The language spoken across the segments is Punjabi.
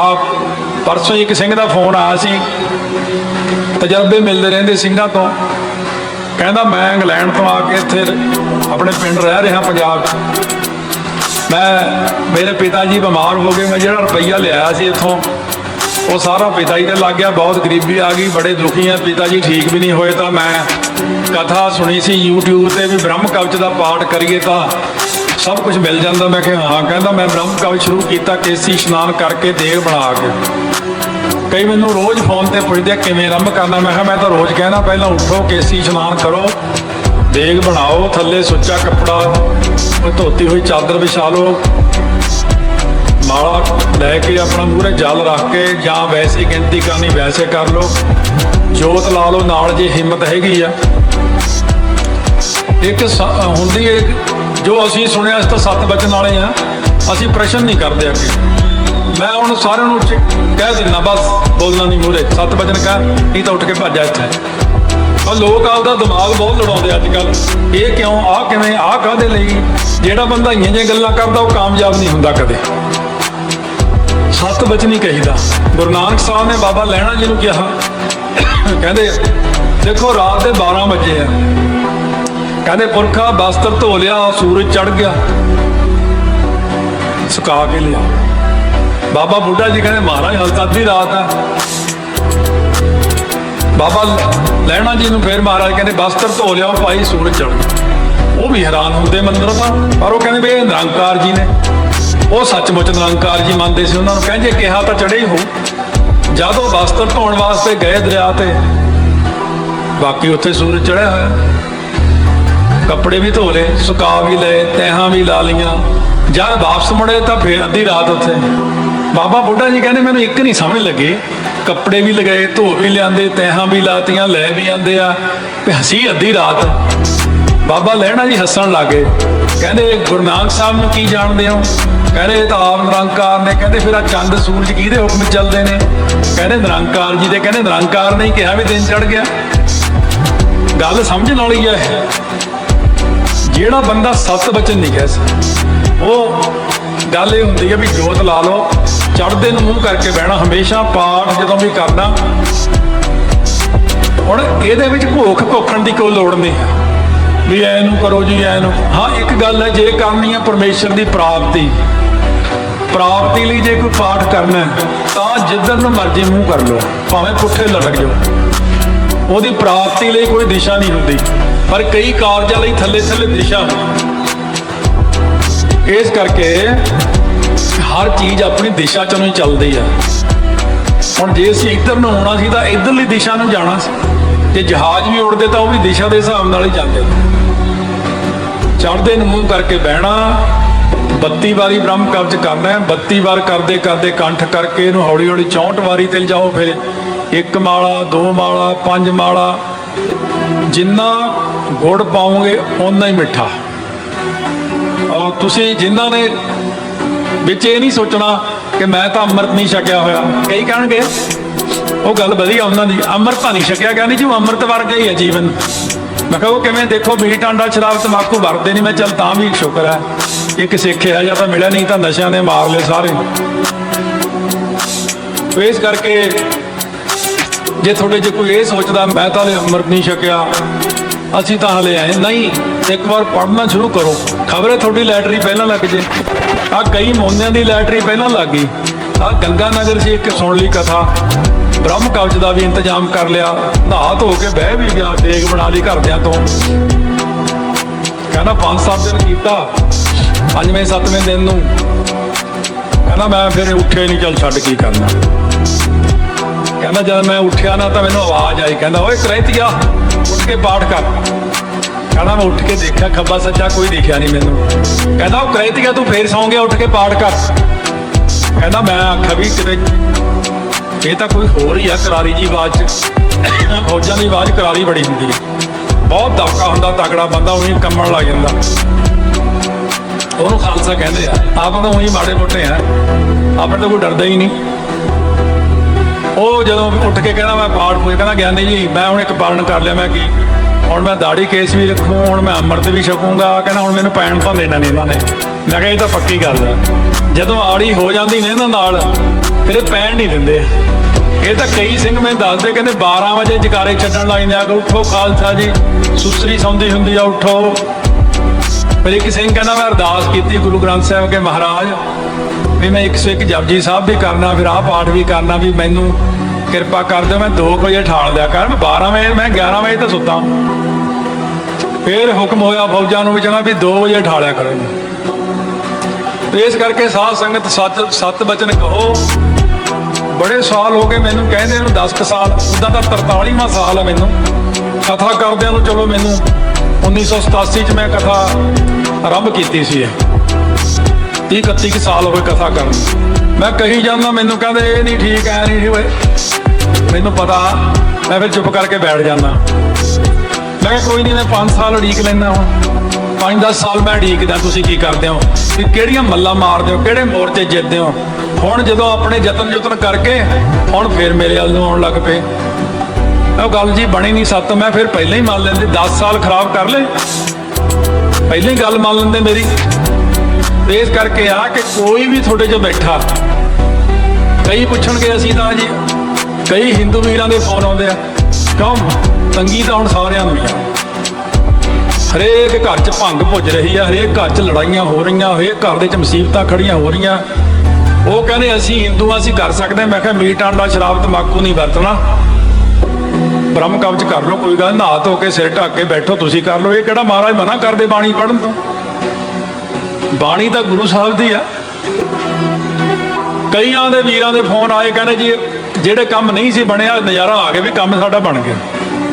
ਆ ਪਰਸੋਂ ਹੀ ਇੱਕ ਸਿੰਘ ਦਾ ਫੋਨ ਆਇਆ ਸੀ। ਤਜਰਬੇ ਮਿਲਦੇ ਰਹਿੰਦੇ ਸਿੰਘਾਂ ਤੋਂ। ਕਹਿੰਦਾ, ਮੈਂ ਇੰਗਲੈਂਡ ਤੋਂ ਆ ਕੇ ਇੱਥੇ ਆਪਣੇ ਪਿੰਡ ਰਹਿ ਰਿਹਾ, ਪੰਜਾਬ। 'ਚ ਮੈਂ, ਮੇਰੇ ਪਿਤਾ ਜੀ ਬਿਮਾਰ ਹੋ ਗਏ। ਮੈਂ ਜਿਹੜਾ ਰੁਪਈਆ ਲਿਆਇਆ ਸੀ ਇੱਥੋਂ, ਉਹ ਸਾਰਾ ਪਿਤਾ ਜੀ ਤੇ ਲੱਗ ਗਿਆ। ਬਹੁਤ ਗਰੀਬੀ ਆ ਗਈ, ਬੜੇ ਦੁਖੀ ਆ। ਪਿਤਾ ਜੀ ਠੀਕ ਵੀ ਨਹੀਂ ਹੋਏ ਤਾਂ ਮੈਂ ਕਥਾ ਸੁਣੀ ਸੀ, YouTube ਤੇ ਵੀ ਬ੍ਰਹਮ ਕਵਚ ਦਾ ਪਾਠ ਕਰੀਏ ਤਾਂ ਸਭ ਕੁਝ ਮਿਲ ਜਾਂਦਾ। ਮੈਂ ਕਿਹਾ, ਹਾਂ, ਕਹਿੰਦਾ, ਮੈਂ ਬ੍ਰਹਮ ਕਵਚ ਸ਼ੁਰੂ ਕੀਤਾ, ਕੇਸੀ ਇਸ਼ਨਾਨ ਕਰਕੇ ਦੇਗ ਬਣਾ ਕੇ। ਕਈ ਮੈਨੂੰ ਰੋਜ਼ ਫੋਨ ਤੇ ਪੁੱਛਦੇ ਆ, ਕਿਵੇਂ ਆਰੰਭ ਕਰਨਾ? ਮੈਂ ਕਿਹਾ, ਮੈਂ ਤਾਂ ਰੋਜ਼ ਕਹਿਣਾ, ਪਹਿਲਾਂ ਉੱਠੋ, ਕੇਸੀ ਇਸ਼ਨਾਨ ਕਰੋ, ਦੇਗ ਬਣਾਓ, ਥੱਲੇ ਸੁੱਚਾ ਕੱਪੜਾ ਧੋਤੀ ਹੋਈ ਚਾਦਰ ਵਿਛਾ ਲਓ। ਮਾਲਾ ਲੈ ਕੇ ਆਪਣਾ ਮੂਹਰੇ ਜਲ ਰੱਖ ਕੇ, ਜਾਂ ਵੈਸੀ ਗਿਣਤੀ ਕਰਨੀ, ਵੈਸੇ ਕਰ ਲਓ। ਜੋਤ ਲਾ ਲਓ, ਨਾਲ ਜੇ ਹਿੰਮਤ ਹੈਗੀ ਆ। ਇੱਕ ਸ- ਹੁੰਦੀ ਹੈ ਜੋ ਅਸੀਂ ਸੁਣਿਆ ਇਸ ਤਾਂ ਸੱਤ ਬਚਨ ਵਾਲੇ ਆ, ਅਸੀਂ ਪ੍ਰਸ਼ਨ ਨਹੀਂ ਕਰਦੇ ਅੱਗੇ। ਮੈਂ ਹੁਣ ਸਾਰਿਆਂ ਨੂੰ ਕਹਿ ਦਿੰਦਾ, ਬਸ ਬੋਲਣਾ ਨਹੀਂ ਮੂਹਰੇ। ਸੱਤ ਬਚਨ ਕਹਿ ਨਹੀਂ ਤਾਂ ਉੱਠ ਕੇ ਭੱਜ ਜਾ ਇੱਥੇ। ਆ ਲੋਕ ਆਪਦਾ ਦਿਮਾਗ ਬਹੁਤ ਲੜਾਉਂਦੇ ਅੱਜ ਕੱਲ ਇਹ ਕਿਉਂ ਆ ਕਿਵੇਂ ਆ ਕਾਹਦੇ ਲਈ? ਜਿਹੜਾ ਬੰਦਾ ਇੰਨੀਆਂ ਜਿਹੀਆਂ ਗੱਲਾਂ ਕਰਦਾ, ਉਹ ਕਾਮਯਾਬ ਨਹੀਂ ਹੁੰਦਾ ਕਦੇ। ਸੱਤ ਬਚਨ ਹੀ ਕਹੀਦਾ। ਗੁਰੂ ਨਾਨਕ ਸਾਹਿਬ ਨੇ ਬਾਬਾ ਲੈਣਾ ਜੀ ਨੂੰ ਕਿਹਾ। ਕਹਿੰਦੇ, ਦੇਖੋ ਰਾਤ ਦੇ 12 ਵਜੇ ਆ। ਕਹਿੰਦੇ ਪੁਰਖਾ ਬਸਤਰ ਧੋ ਲਿਆ, ਸੂਰਜ ਚੜ ਗਿਆ। ਸੁਕਾ ਕੇ ਲਿਆ। ਬਾਬਾ ਬੁੱਢਾ ਜੀ ਕਹਿੰਦੇ, ਮਹਾਰਾਜ ਹਲਕਾ ਅੱਧੀ ਰਾਤ ਆ ਬਾਬਾ ਲੈਣਾ ਜੀ ਨੂੰ ਫੇਰ ਮਹਾਰਾਜ ਕਹਿੰਦੇ, ਬਸਤਰ ਧੋ ਲਿਆ, ਭਾਈ, ਸੂਰਜ ਚੜ ਗਿਆ। ਉਹ ਵੀ ਹੈਰਾਨ ਹੁੰਦੇ ਮੰਦਰ ਤਾਂ। ਪਰ ਉਹ ਕਹਿੰਦੇ ਵੀ ਨਿਰੰਕਾਰ ਜੀ ਨੇ। ਉਹ ਸੱਚਮੁੱਚ ਨਿਰੰਕਾਰ ਜੀ ਮੰਨਦੇ ਸੀ। ਉਹਨਾਂ ਨੂੰ ਕਹਿੰਦੇ ਕਿਹਾ ਤਾਂ ਚੜੇ ਹੀ ਹੋ ਜਦੋਂ ਬਸਤਰ ਧੋਣ ਵਾਸਤੇ ਗਏ ਦਰਿਆ ਤੇ, ਬਾਕੀ ਉੱਥੇ ਸੂਰਜ ਚੜਿਆ ਹੋਇਆ। ਕੱਪੜੇ ਵੀ ਧੋ ਲਏ, ਸੁਕਾ ਵੀ ਲਏ ਤਹਾਂ ਵੀ ਲਾ ਲੀਆਂ ਜਦ ਵਾਪਸ ਮੁੜੇ ਤਾਂ ਫੇਰ ਅੱਧੀ ਰਾਤ ਉੱਥੇ। ਬਾਬਾ ਬੁੱਢਾ ਜੀ ਕਹਿੰਦੇ, ਮੈਨੂੰ ਇੱਕ ਨਹੀਂ ਸਮਝ ਲੱਗੇ। ਕੱਪੜੇ ਵੀ ਲਗਾਏ, ਧੋ ਵੀ ਲਿਆਂਦੇ ਤਹਾਂ ਵੀ ਲਾਤੀਆਂ, ਲੈ ਵੀ ਆਂਦੇ ਆ। ਤੇ ਹਸੀ ਅੱਧੀ ਰਾਤ। ਬਾਬਾ ਲੈਣਾ ਜੀ ਹੱਸਣ ਲੱਗੇ ਕਹਿੰਦੇ, ਗੁਰੂ ਨਾਨਕ ਸਾਹਿਬ ਨੂੰ ਕੀ ਜਾਣਦੇ ਹੋ? ਕਹਿੰਦੇ, ਇਹ ਤਾਂ ਆਪ ਨਿਰੰਕਾਰ ਨੇ। ਕਹਿੰਦੇ, ਫਿਰ ਆ ਚੰਦ, ਸੂਰਜ ਕਿਹਦੇ ਹੁਕਮ ਚੱਲਦੇ ਨੇ? ਕਹਿੰਦੇ, ਨਿਰੰਕਾਰ ਜੀ ਦੇ। ਕਹਿੰਦੇ, ਨਿਰੰਕਾਰ ਨੇ ਕਿਹਾ ਵੀ ਦਿਨ ਚੜ ਗਿਆ। ਗੱਲ ਸਮਝਣ ਵਾਲੀ ਹੈ। ਜਿਹੜਾ ਬੰਦਾ ਸੱਤ ਬਚਨ ਨਹੀਂ ਕਹਿ ਸਕਦਾ, ਉਹ ਗੱਲ ਇਹ ਹੁੰਦੀ ਹੈ ਵੀ ਜੋਤ ਲਾ ਲਓ, ਚੜ੍ਹਦੇ ਨੂੰ ਮੂੰਹ ਕਰਕੇ ਬਹਿਣਾ, ਹਮੇਸ਼ਾ ਪਾਠ ਜਦੋਂ ਵੀ ਕਰਨਾ। ਹੁਣ ਇਹਦੇ ਵਿੱਚ ਭੁੱਖ ਭੁੱਖਣ ਦੀ ਕੋਈ ਲੋੜ ਨਹੀਂ ਹੈ। ਵੀ ਐ ਨੂੰ ਕਰੋ ਜੀ, ਐ ਨੂੰ। ਹਾਂ, ਇੱਕ ਗੱਲ ਹੈ, ਜੇ ਕਰਨੀ ਹੈ ਪਰਮੇਸ਼ਰ ਦੀ ਪ੍ਰਾਪਤੀ ਪ੍ਰਾਪਤੀ ਲਈ ਜੇ ਕੋਈ ਪਾਠ ਕਰਨਾ ਤਾਂ ਜਿੱਧਰ ਨੂੰ ਮਰਜ਼ੀ ਮੂੰਹ ਕਰ ਲਓ, ਭਾਵੇਂ ਪੁੱਠੇ ਲਟਕ ਜਾਓ। ਉਹਦੀ ਪ੍ਰਾਪਤੀ ਲਈ ਕੋਈ ਦਿਸ਼ਾ ਨਹੀਂ ਹੁੰਦੀ, ਪਰ ਕਈ ਕਾਰਜਾਂ ਲਈ ਥੱਲੇ ਥੱਲੇ ਦਿਸ਼ਾ ਇਸ ਕਰਕੇ ਹਰ ਚੀਜ਼ ਆਪਣੀ ਦਿਸ਼ਾ ਚ ਨੂੰ ਚੱਲਦੀ ਆ। ਹੁਣ ਜੇ ਅਸੀਂ ਇੱਧਰ ਨੂੰ ਆਉਣਾ ਸੀ ਤਾਂ ਇੱਧਰਲੀ ਦਿਸ਼ਾ ਨੂੰ ਜਾਣਾ ਸੀ। ਜੇ ਜਹਾਜ਼ ਵੀ ਉੜਦੇ ਤਾਂ ਉਹ ਵੀ ਦਿਸ਼ਾ ਦੇ ਹਿਸਾਬ ਨਾਲ ਹੀ ਜਾਂਦੇ। ਚੜਦੇ ਨੂੰ ਮੂੰਹ ਕਰਕੇ ਬਹਿਣਾ 32 ਵਾਰੀ ਬ੍ਰਹਮ ਕਬਜ਼ ਕਰਨਾ ਹੈ 32 ਵਾਰ ਕਰਦੇ ਕਰਦੇ ਕੰਠ ਕਰਕੇ ਇਹਨੂੰ ਹੌਲੀ ਹੌਲੀ 64 ਵਾਰੀ ਤੇ ਜਾਓ ਫਿਰ। ਇੱਕ ਮਾਲਾ, ਦੋ ਮਾਲਾ, ਪੰਜ ਮਾਲਾ, ਜਿੰਨਾ ਗੁੜ ਪਾਓਗੇ ਓਨਾ ਹੀ ਮਿੱਠਾ। ਔਰ ਤੁਸੀਂ ਜਿਨ੍ਹਾਂ ਨੇ ਵਿੱਚ ਇਹ ਨਹੀਂ ਸੋਚਣਾ ਕਿ ਮੈਂ ਤਾਂ ਅੰਮ੍ਰਿਤ ਨਹੀਂ ਛਕਿਆ ਹੋਇਆ। ਕਈ ਕਹਿਣਗੇ, ਉਹ ਗੱਲ ਵਧੀਆ ਉਹਨਾਂ ਦੀ, ਅੰਮ੍ਰਿਤ ਤਾਂ ਨਹੀਂ ਛਕਿਆ ਗਿਆ ਨਹੀਂ ਜੀ ਉਹ ਅੰਮ੍ਰਿਤ ਵਰਗਾ ਹੀ ਹੈ ਜੀਵਨ। ਮੈਂ ਕਿਹਾ ਉਹ ਕਿਵੇਂ ਦੇਖੋ ਮੀਟ ਆਂਡਾ ਸ਼ਰਾਬ ਤਮਾਕੂ ਵਰਦੇ ਨਹੀਂ, ਮੈਂ ਚੱਲ ਤਾਂ ਵੀ ਸ਼ੁਕਰ ਹੈ। ਇੱਕ ਸਿੱਖ ਹੈ ਜਾਂ ਤਾਂ ਮਿਲਿਆ ਨਹੀਂ ਤਾਂ ਨਸ਼ਿਆਂ ਨੇ ਮਾਰ ਲਏ ਸਾਰੇ। ਤੇ ਇਸ ਕਰਕੇ ਜੇ ਤੁਹਾਡੇ 'ਚ ਕੋਈ ਇਹ ਸੋਚਦਾ, ਮੈਂ ਤਾਂ ਹਲੇ ਅੰਮ੍ਰਿਤ ਨਹੀਂ ਛਕਿਆ। ਅਸੀਂ ਤਾਂ ਹਲੇ ਆਏ। ਨਹੀਂ, ਇੱਕ ਵਾਰ ਪੜਨਾ ਸ਼ੁਰੂ ਕਰੋ। ਖਬਰੇ ਤੁਹਾਡੀ ਲੈਟਰੀ ਪਹਿਲਾਂ ਲੱਗ ਜੇ। ਆ ਕਈ ਮੋਨਿਆਂ ਦੀ ਲੈਟਰੀ ਪਹਿਲਾਂ ਲੱਗ ਗਈ। ਆ ਗੰਗਾ ਨਗਰ 'ਚ ਇੱਕ ਸੁਣ ਲਈ ਕਥਾ। ਬ੍ਰਹਮ ਕਵਚ ਦਾ ਵੀ ਇੰਤਜ਼ਾਮ ਕਰ ਲਿਆ। ਨਹਾ ਧੋ ਕੇ ਬਹਿ ਵੀ ਗਿਆ, ਦੇਗ ਬਣਾ ਲਈ ਘਰਦਿਆਂ ਤੋਂ। ਕਹਿੰਦਾ, ਪੰਜ ਸੱਤ ਦਿਨ ਕੀਤਾ। ਪੰਜਵੇਂ, ਸੱਤਵੇਂ ਦਿਨ ਨੂੰ। ਕਹਿੰਦਾ, ਮੈਂ ਫਿਰ ਉੱਠੇ ਹੀ ਨਹੀਂ ਚੱਲ ਛੱਡ ਕੀ ਕਰਨਾ। ਕਹਿੰਦਾ ਜਦ ਮੈਂ ਉੱਠਿਆ ਨਾ ਤਾਂ ਮੈਨੂੰ ਆਵਾਜ਼ ਆਈ, ਕਹਿੰਦਾ, ਓਏ ਕਰੈਤੀਆ, ਉੱਠ ਕੇ ਪਾਠ ਕਰ। ਕਹਿੰਦਾ, ਮੈਂ ਉੱਠ ਕੇ ਦੇਖਿਆ, ਖੱਬਾ ਸੱਜਾ ਕੋਈ ਦੇਖਿਆ ਨਹੀਂ ਮੈਨੂੰ। ਕਹਿੰਦਾ ਉਹ ਕਰੈਤੀਆ, ਤੂੰ ਫੇਰ ਸੌਂ ਗਿਆ, ਉੱਠ ਕੇ ਪਾਠ ਕਰ। ਕਹਿੰਦਾ, ਮੈਂ ਆਖਿਆ, ਵੀ ਕਿਤੇ, ਇਹ ਤਾਂ ਕੋਈ ਹੋਰ ਹੀ ਆ ਕਰਾਰੀ ਜੀ ਆਵਾਜ਼ ਚ। ਫੌਜਾਂ ਦੀ ਆਵਾਜ਼ ਕਰਾਰੀ ਬੜੀ ਹੁੰਦੀ ਹੈ ਬਹੁਤ ਦਬਕਾ ਹੁੰਦਾ ਤਗੜਾ ਬੰਦਾ, ਉਹੀ ਕੰਮਣ ਲੱਗ ਜਾਂਦਾ। ਉਹਨੂੰ ਖਾਲਸਾ ਕਹਿੰਦੇ ਆ, ਆਪਾਂ ਤਾਂ ਉਹੀ ਮਾੜੇ ਮੋਟੇ ਆ। ਆਪਾਂ ਤਾਂ ਕੋਈ ਡਰਦਾ ਹੀ ਨਹੀਂ। ਉਹ ਜਦੋਂ ਉੱਠ ਕੇ ਕਹਿੰਦਾ ਮੈਂ ਪਾਠ ਪੂਜ, ਕਹਿੰਦਾ ਗਿਆਨੀ ਜੀ, ਮੈਂ ਹੁਣ ਇੱਕ ਪਾਲਣ ਕਰ ਲਿਆ, ਮੈਂ ਕੀ ਹੁਣ ਮੈਂ ਦਾੜੀ ਕੇਸ ਵੀ ਰੱਖੂ, ਹੁਣ ਮੈਂ ਅੰਮ੍ਰਿਤ ਵੀ ਛਕੂੰਗਾ, ਕਹਿੰਦਾ ਹੁਣ ਮੈਨੂੰ ਪੈਣ ਤਾਂ ਦੇਣਾ ਨਹੀਂ ਇਹਨਾਂ ਨੇ। ਮੈਂ ਕਿਹਾ ਇਹ ਤਾਂ ਪੱਕੀ ਗੱਲ ਹੈ ਜਦੋਂ ਆੜੀ ਹੋ ਜਾਂਦੀ ਨੇ ਇਹਨਾਂ ਨਾਲ, ਫਿਰ ਇਹ ਪੈਣ ਨਹੀਂ ਦਿੰਦੇ। ਇਹ ਤਾਂ ਕਈ ਸਿੰਘ ਮੈਨੂੰ ਦੱਸਦੇ, ਕਹਿੰਦੇ 12 ਵਜੇ ਜਕਾਰੇ ਛੱਡਣ ਲੱਗ ਜਾਂਦੇ ਆ ਕਿ ਉੱਠੋ ਖਾਲਸਾ ਜੀ, ਸੁਸਰੀ ਸੌਂਦੀ ਹੁੰਦੀ ਆ, ਉੱਠੋ। ਫਿਰ ਇੱਕ ਸਿੰਘ ਕਹਿੰਦਾ ਮੈਂ ਅਰਦਾਸ ਕੀਤੀ ਗੁਰੂ ਗ੍ਰੰਥ ਸਾਹਿਬ ਕੇ ਮਹਾਰਾਜ ਵੀ ਮੈਂ 101 ਜਪਜੀ ਸਾਹਿਬ ਵੀ ਕਰਨਾ, ਫਿਰ ਆਹ ਪਾਠ ਵੀ ਕਰਨਾ, ਵੀ ਮੈਨੂੰ ਕਿਰਪਾ ਕਰ ਦਿਓ, ਮੈਂ 2 ਵਜੇ ਠਾਲ ਦਿਆ ਕਰ, ਮੈਂ 12 ਵਜੇ, ਮੈਂ 11 ਵਜੇ ਤਾਂ ਸੁੱਤਾ। ਫਿਰ ਹੁਕਮ ਹੋਇਆ ਫੌਜਾਂ ਨੂੰ ਵੀ ਚੰਗਾ ਵੀ 2 ਵਜੇ ਠਾਲਿਆ ਕਰੋ ਤੇ ਇਸ ਕਰਕੇ ਸਾਧ ਸੰਗਤ ਸੱਤ ਸੱਤ ਬਚਨ ਕਹੋ। ਬੜੇ ਸਾਲ ਹੋ ਗਏ ਮੈਨੂੰ ਕਹਿੰਦੇ ਨੂੰ 10 ਕੁ ਸਾਲ ਉਦਾਂ ਤਾਂ 43ਵਾਂ ਸਾਲ ਹੈ ਮੈਨੂੰ। ਕਥਾ ਕਰਦਿਆਂ ਨੂੰ ਚਲੋ ਮੈਨੂੰ 1987 ਚ ਮੈਂ ਕਥਾ ਆਰੰਭ ਕੀਤੀ ਸੀ ਇਹ। 30 31 ਕੁ ਸਾਲ ਹੋ ਕਥਾ ਕਰਨ ਮੈਂ ਕਹੀ ਜਾਂਦਾ, ਮੈਨੂੰ ਕਹਿੰਦੇ, ਇਹ ਨਹੀਂ ਠੀਕ, ਐ ਨਹੀਂ ਠੀਕ ਮੈਨੂੰ ਪਤਾ, ਮੈਂ ਫਿਰ ਚੁੱਪ ਕਰਕੇ ਬੈਠ ਜਾਂਦਾ। ਮੈਂ ਕਿਹਾ, ਕੋਈ ਨਹੀਂ, ਮੈਂ 5 ਸਾਲ ਉਡੀਕ ਲੈਣਾ ਹੁਣ 5-10 ਸਾਲ ਮੈਂ ਉਡੀਕਦਾ, ਤੁਸੀਂ ਕੀ ਕਰਦੇ ਹੋ? ਵੀ ਕਿਹੜੀਆਂ ਮੱਲਾਂ ਮਾਰਦੇ ਹੋ? ਕਿਹੜੇ ਮੋਰਚੇ ਜਿੱਤਦੇ ਹੋ? ਹੁਣ ਜਦੋਂ ਆਪਣੇ ਯਤਨ ਯਤਨ ਕਰਕੇ, ਹੁਣ ਫਿਰ ਮੇਰੇ ਵੱਲ ਨੂੰ ਆਉਣ ਲੱਗ ਪਏ। ਉਹ ਗੱਲ ਜੀ ਬਣੀ ਨਹੀਂ ਸੱਤ, ਮੈਂ ਫਿਰ ਪਹਿਲਾਂ ਹੀ ਮੰਨ ਲੈਂਦੇ 10 ਸਾਲ ਖਰਾਬ ਕਰ ਲਏ। ਪਹਿਲਾਂ ਹੀ ਗੱਲ ਮੰਨ ਲੈਂਦੇ ਮੇਰੀ। ਤੇ ਇਸ ਕਰਕੇ ਆ ਕਿ ਕੋਈ ਵੀ ਤੁਹਾਡੇ 'ਚ ਬੈਠਾ। ਕਈ ਪੁੱਛਣਗੇ ਅਸੀਂ ਤਾਂ ਜੀ ਕਈ ਹਿੰਦੂ ਵੀਰਾਂ ਦੇ ਫੋਨ ਆਉਂਦੇ ਆ। ਕਿਉਂ? ਤੰਗੀ ਤਾਂ ਹੁਣ ਸਾਰਿਆਂ ਨੂੰ ਆ। ਹਰੇਕ ਘਰ 'ਚ ਭੰਗ ਭੁੱਜ ਰਹੀ ਆ ਹਰੇਕ ਘਰ 'ਚ ਲੜਾਈਆਂ ਹੋ ਰਹੀਆਂ ਹਰੇਕ ਘਰ ਦੇ 'ਚ ਮੁਸੀਬਤਾਂ ਖੜੀਆਂ ਹੋ ਰਹੀਆਂ। ਉਹ ਕਹਿੰਦੇ ਅਸੀਂ ਹਿੰਦੂ ਹਾਂ, ਅਸੀਂ ਕਰ ਸਕਦੇ ਹਾਂ। ਮੈਂ ਕਿਹਾ ਮੀਟ ਆਂਡਾ ਸ਼ਰਾਬ ਤਮਾਕੂ ਨਹੀਂ ਵਰਤਣਾ। ਬ੍ਰਹਮ ਕਵਚ ਕਰ ਲਓ ਕੋਈ ਗੱਲ ਨਹਾ ਧੋ ਕੇ ਸਿਰ ਢੱਕ ਕੇ ਬੈਠੋ ਤੁਸੀਂ ਕਰ ਲਓ। ਇਹ ਕਿਹੜਾ ਮਹਾਰਾਜ ਮਨਾ ਕਰਦੇ ਬਾਣੀ ਪੜਨ ਤੋਂ? ਬਾਣੀ ਤਾਂ ਗੁਰੂ ਸਾਹਿਬ ਦੀ ਆ। ਕਈਆਂ ਦੇ ਵੀਰਾਂ ਦੇ ਫੋਨ ਆਏ, ਕਹਿੰਦੇ ਜੀ, ਜਿਹੜੇ ਕੰਮ ਨਹੀਂ ਸੀ ਬਣਿਆ, ਨਜ਼ਾਰਾ ਆ ਗਿਆ ਵੀ ਕੰਮ ਸਾਡਾ ਬਣ ਗਿਆ।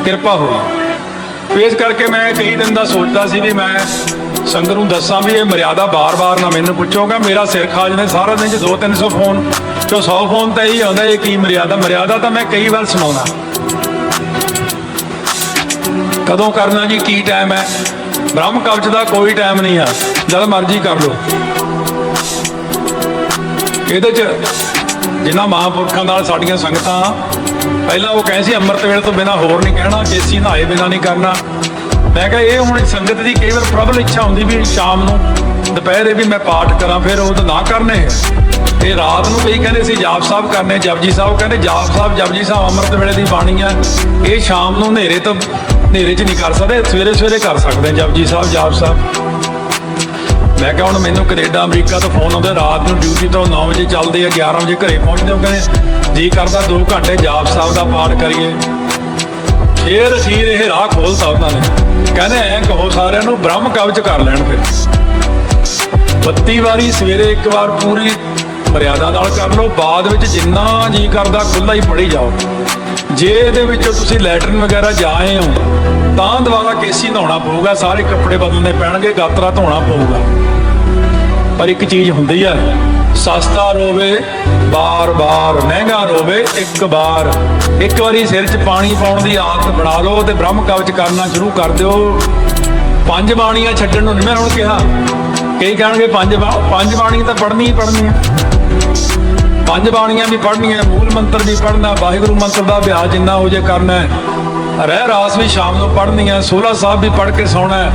ਕਿਰਪਾ ਹੋਈ ਇਸ ਕਰਕੇ ਮੈਂ ਕਈ ਦਿਨ ਦਾ ਸੋਚਦਾ ਸੀ ਵੀ ਮੈਂ ਸੰਗਤ ਨੂੰ ਦੱਸਾਂ ਵੀ ਇਹ ਮਰਿਆਦਾ ਬਾਰ-ਬਾਰ ਨਾ ਮੈਨੂੰ ਪੁੱਛੋਗਾ ਮੇਰਾ ਸਿਰ ਖਾ ਜਾਂਦੇ ਸਾਰਾ ਦਿਨ ਚ 2-300 ਫੋਨ ਚੋ 100 ਫੋਨ ਤਾਂ ਇਹੀ ਆਉਂਦਾ, ਇਹ ਕੀ ਮਰਿਆਦਾ? ਮਰਿਆਦਾ ਤਾਂ ਮੈਂ ਕਈ ਵਾਰ ਸੁਣਾਉਣਾ ਕਦੋਂ ਕਰਨਾ ਜੀ, ਕੀ ਟਾਈਮ ਹੈ? ਬ੍ਰਹਮ ਕਵਚ ਦਾ ਕੋਈ ਟਾਈਮ ਨਹੀਂ ਆ। ਜਦ ਮਰਜ਼ੀ ਕਰ ਲਓ। ਇਹਦੇ ਚ ਜਿਨ੍ਹਾਂ ਮਹਾਂਪੁਰਖਾਂ ਨਾਲ ਸਾਡੀਆਂ ਸੰਗਤਾਂ, ਪਹਿਲਾਂ ਉਹ ਕਹਿੰਦੇ ਸੀ, ਅੰਮ੍ਰਿਤ ਵੇਲੇ ਤੋਂ ਬਿਨਾ ਹੋਰ ਨਹੀਂ ਕਹਿਣਾ, ਕੇਸੀ ਨਹਾਏ ਬਿਨਾ ਨਹੀਂ ਕਰਨਾ। ਮੈਂ ਕਿਹਾ, ਇਹ ਹੁਣ ਸੰਗਤ ਦੀ ਕਈ ਵਾਰ ਪ੍ਰਬਲ ਇੱਛਾ ਹੁੰਦੀ ਵੀ ਸ਼ਾਮ ਨੂੰ ਦੁਪਹਿਰੇ ਵੀ ਮੈਂ ਪਾਠ ਕਰਾਂ, ਫਿਰ ਉਹ ਤਾਂ ਨਾ ਕਰਨੇ। ਇਹ ਰਾਤ ਨੂੰ ਕਈ ਕਹਿੰਦੇ ਸੀ, ਜਾਪ ਸਾਹਿਬ ਕਰਨੇ, ਜਪਜੀ ਸਾਹਿਬ ਕਹਿੰਦੇ, ਜਾਪ ਸਾਹਿਬ, ਜਪਜੀ ਸਾਹਿਬ ਅੰਮ੍ਰਿਤ ਵੇਲੇ ਦੀ ਬਾਣੀ ਆ। ਇਹ ਸ਼ਾਮ ਨੂੰ ਹਨੇਰੇ ਤੋਂ ਹਨੇਰੇ 'ਚ ਨਹੀਂ ਕਰ ਸਕਦੇ, ਸਵੇਰੇ ਸਵੇਰੇ ਕਰ ਸਕਦੇ ਜਪਜੀ ਸਾਹਿਬ, ਜਾਪ ਸਾਹਿਬ। ਮੈਂ ਕਿਹਾ ਹੁਣ ਮੈਨੂੰ ਕੈਨੇਡਾ, ਅਮਰੀਕਾ ਤੋਂ ਫੋਨ ਆਉਂਦੇ, ਰਾਤ ਨੂੰ ਡਿਊਟੀ ਤੋਂ 9 ਵਜੇ ਚੱਲਦੇ ਆ 11 ਵਜੇ ਘਰੇ ਪਹੁੰਚਦੇ ਹੋ ਕਹਿੰਦੇ, ਜੀ ਕਰਦਾ 2 ਘੰਟੇ ਜਾਪ ਸਾਹਿਬ ਦਾ ਪਾਠ ਕਰੀਏ। ਫੇਰ ਅਖੀਰ ਇਹ ਰਾਹ ਖੋਲਤਾ ਉਹਨਾਂ ਨੇ। ਕਹਿੰਦੇ ਐ ਕਹੋ ਸਾਰਿਆਂ ਨੂੰ, ਬ੍ਰਹਮ ਕਵਚ ਕਰ ਲੈਣ ਫਿਰ। 32 ਵਾਰੀ ਸਵੇਰੇ ਇੱਕ ਵਾਰ ਪੂਰੀ ਮਰਿਆਦਾ ਨਾਲ ਕਰ ਲਓ, ਬਾਅਦ ਵਿੱਚ ਜਿੰਨਾ ਜੀ ਕਰਦਾ ਖੁੱਲਾ ਹੀ ਪੜੀ ਜਾਓ। ਜੇ ਇਹਦੇ ਵਿੱਚੋਂ ਤੁਸੀਂ ਲੈਟਰਨ ਵਗੈਰਾ ਜਾਏ ਹੋ, ਤਾਂ ਦੁਬਾਰਾ ਕੇਸੀ ਧੋਣਾ ਪਊਗਾ, ਸਾਰੇ ਕੱਪੜੇ ਬਦਲਣੇ ਪੈਣਗੇ, ਗਾਤਰਾ ਧੋਣਾ ਪਊਗਾ। ਪਰ ਇੱਕ ਚੀਜ਼ ਹੁੰਦੀ ਆ, ਸਸਤਾ ਰੋਵੇ, ਬਾਰ-ਬਾਰ ਮਹਿੰਗਾ ਰੋਵੇ, ਇੱਕ ਵਾਰ, ਇੱਕ ਵਾਰੀ ਸਿਰ 'ਚ ਪਾਣੀ ਪਾਉਣ ਦੀ ਆਦਤ ਬਣਾ ਲਓ ਤੇ ਬ੍ਰਹਮ ਕਵਚ ਕਰਨਾ ਸ਼ੁਰੂ ਕਰ ਦਿਓ। ਪੰਜ ਬਾਣੀਆਂ ਛੱਡਣ ਨੂੰ ਨਹੀਂ ਮੈਂ ਹੁਣ ਕਿਹਾ। ਕਈ ਕਹਿਣਗੇ, ਪੰਜ ਬਾ- ਪੰਜ ਬਾਣੀਆਂ ਤਾਂ ਪੜ੍ਹਨੀ ਹੀ ਪੜ੍ਹਨੀ ਹੈ ਪੰਜ ਬਾਣੀਆਂ ਵੀ ਪੜ੍ਹਨੀਆਂ, ਮੂਲ ਮੰਤਰ ਵੀ ਪੜ੍ਹਨਾ, ਵਾਹਿਗੁਰੂ ਮੰਤਰ ਦਾ ਅਭਿਆਸ ਜਿੰਨਾ ਹੋ ਜੇ ਕਰਨਾ ਹੈ। ਰਹਿ ਰਾਸ ਵੀ ਸ਼ਾਮ ਨੂੰ ਪੜ੍ਹਨੀ ਹੈ ਸੋਲਾ ਸਾਹਿਬ ਵੀ ਪੜ੍ਹ ਕੇ ਸੌਣਾ ਹੈ।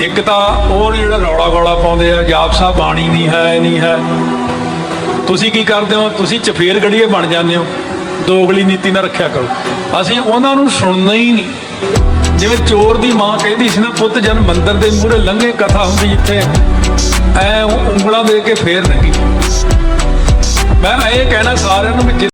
ਇੱਕ ਤਾਂ ਉਹ ਨੀ ਜਿਹੜਾ ਰੌਲਾ ਗੋਲਾ ਪਾਉਂਦੇ ਆ ਜਾਪ ਸਾਹਿਬ ਬਾਣੀ ਨਹੀਂ ਹੈ ਨਹੀਂ ਹੈ। ਤੁਸੀਂ ਕੀ ਕਰਦੇ ਹੋ? ਤੁਸੀਂ ਚਫੇਰ ਗੜੀਏ ਬਣ ਜਾਂਦੇ ਹੋ। ਦੋਗਲੀ ਨੀਤੀ ਨਾਲ ਰੱਖਿਆ ਕਰੋ। ਅਸੀਂ ਉਹਨਾਂ ਨੂੰ ਸੁਣਨਾ ਹੀ ਨਹੀਂ। ਜਿਵੇਂ ਚੋਰ ਦੀ ਮਾਂ ਕਹਿੰਦੀ ਸੀ ਨਾ, ਪੁੱਤ ਜਨ ਮੰਦਰ ਦੇ ਮੂਹਰੇ ਲੰਘੇ ਕਥਾ ਹੁੰਦੀ ਜਿੱਥੇ ਐ ਉਂਗਲਾਂ ਦੇ ਕੇ ਫੇਰ ਨਹੀਂ। ਮੈਂ ਇਹ ਕਹਿਣਾ ਸਾਰਿਆਂ ਨੂੰ ਵੀ